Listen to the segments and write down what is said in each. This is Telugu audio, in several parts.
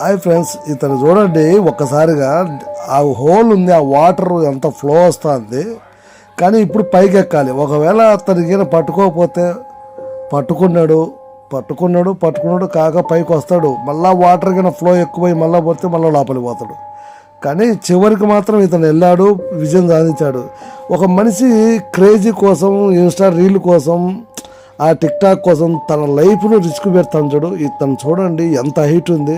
హాయ్ ఫ్రెండ్స్ ఇతను చూడండి ఒక్కసారిగా ఆ హోల్ ఉంది ఆ వాటర్ ఎంత ఫ్లో వస్తుంది. కానీ ఇప్పుడు పైకి ఎక్కాలి. ఒకవేళ అతనికి పట్టుకోకపోతే పట్టుకున్నాడు పట్టుకున్నాడు పట్టుకున్నాడు కాక పైకి వస్తాడు. మళ్ళీ వాటర్ కింద ఫ్లో ఎక్కువై మళ్ళీ పోతే మళ్ళీ లోపలికి పోతాడు. కానీ చివరికి మాత్రం ఇతను వెళ్ళాడు విజయం సాధించాడు. ఒక మనిషి క్రేజీ కోసం ఇన్స్టా రీల్ కోసం ఆ టిక్టాక్ కోసం తన లైఫ్ను రిస్క్ పెడతాను చూడు ఇతను చూడండి ఎంత హైట్ ఉంది.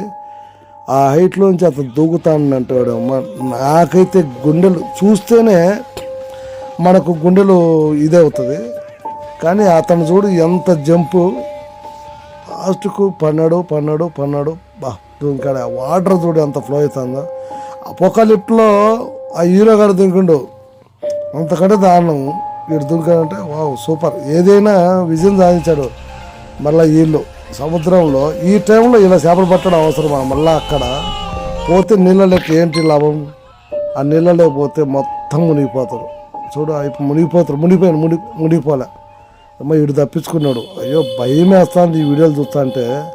ఆ హైట్లోంచి అతను దూకుతానని అంటాడు నాకైతే గుండెలు చూస్తేనే మనకు గుండెలు ఇదే అవుతుంది. కానీ అతను చూడు ఎంత జంపు. లాస్ట్కు పన్నాడు పన్నాడు పన్నాడు. బా దుంకాడు ఆ వాటర్ చూడు ఎంత ఫ్లో అవుతుందో. అపోకలిప్ట్లో ఆ హీరో గారు దుంకుండు. అంతకంటే దారుణం. వీడు దుంకాడంటే వావ్ సూపర్. ఏదైనా విజయం సాధించాడు. మళ్ళీ వీళ్ళు. సముద్రంలో ఈ టైంలో ఇలా చేపలు పట్టడం అవసరమా మళ్ళీ అక్కడ పోతే నీళ్ళలోకి ఏంటి లాభం? ఆ నీళ్ళలో పోతే మొత్తం మునిగిపోతారు. చూడు ఇప్పుడు మునిగిపోతారు. మునిగిపోయాను ముని మునిగిపోలే. అమ్మ వీడు తప్పించుకున్నాడు. అయ్యో భయం వేస్తాను ఈ వీడియోలు చూస్తుంటే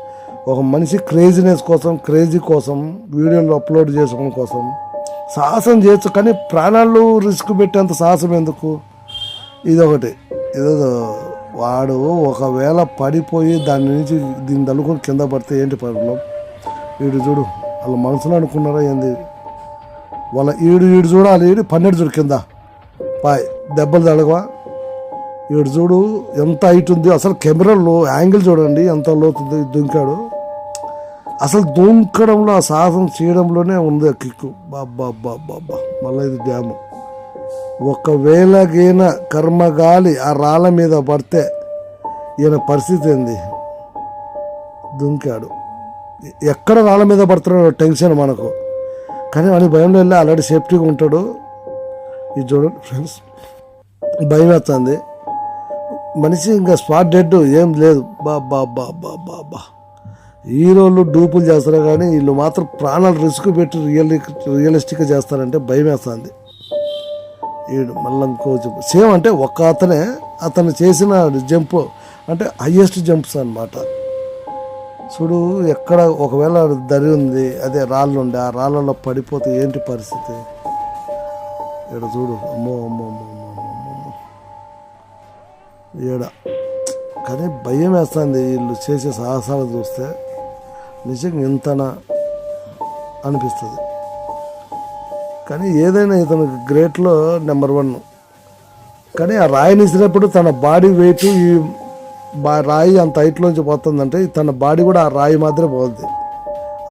ఒక మనిషి క్రేజీనెస్ కోసం క్రేజీ కోసం వీడియోలు అప్లోడ్ చేసుకోవడం కోసం సాహసం చేయొచ్చు కానీ ప్రాణాలు రిస్క్ పెట్టేంత సాహసం ఎందుకు? ఇదొకటి. ఏదో వాడు ఒకవేళ పడిపోయి దాని నుంచి దీన్ని తల్లుకొని కింద పడితే ఏంటి ప్రాబ్లం? వీడు చూడు వాళ్ళ మనసులో అనుకున్నారా ఏంది? వాళ్ళ ఈడు ఈడు చూడాలి ఈడు పన్నెండు చూడు కింద. పాయ్ దెబ్బలు తడగవా ఈడు చూడు ఎంత హైట్ ఉంది అసలు కెమెరాలో యాంగిల్ చూడండి ఎంత లోతుంది దుంకాడు. అసలు దుంకడంలో ఆ సాహసం చేయడంలోనే ఉంది ఆ కిక్కు. బాబ్బా బాబ్బా మళ్ళీ ఇది డ్యాము. ఒకవేళ గీన కర్మగాలి ఆ రాళ్ళ మీద పడితే ఈయన పరిస్థితి ఏంది? దుంకాడు. ఎక్కడ రాళ్ళ మీద పడుతున్నాడు టెన్షన్ మనకు. కానీ వాడి భయంలో వెళ్ళి ఆల్రెడీ సేఫ్టీగా ఉంటాడు. ఇది చూడండి ఫ్రెండ్స్ భయం వేస్తుంది మనిషి ఇంకా స్పాట్ డెడ్ ఏం లేదు. బా బా బా బా బా బా. హీరోలు డూపులు చేస్తారు కానీ వీళ్ళు మాత్రం ప్రాణాలు రిస్క్ పెట్టి రియల్ రియలిస్టిక్గా చేస్తారంటే భయం వేస్తుంది ఈడు మళ్ళీ ఇంకో జంప్ సేమ్ అంటే ఒక్క అతనే అతను చేసిన జంప్ అంటే హయ్యెస్ట్ జంప్స్ అన్నమాట. చూడు ఎక్కడ ఒకవేళ దరి ఉంది అదే రాళ్ళు ఉండే ఆ రాళ్ళలో పడిపోతే ఏంటి పరిస్థితి? ఈడ చూడు అమ్మో అమ్మో అమ్మో అమ్మో అమ్మో అమ్మో. ఈడ కానీ భయం వేస్తుంది వీళ్ళు చేసే సాహసాలు చూస్తే. నిజంగా ఇంతనా అనిపిస్తుంది. కానీ ఏదైనా ఇతను గ్రేట్లో నెంబర్ వన్. కానీ ఆ రాయిని ఇచ్చినప్పుడు తన బాడీ వెయిట్ ఈ బా రాయి అంత హైట్లోంచి పోతుందంటే తన బాడీ కూడా ఆ రాయి మాత్రమే పోతుంది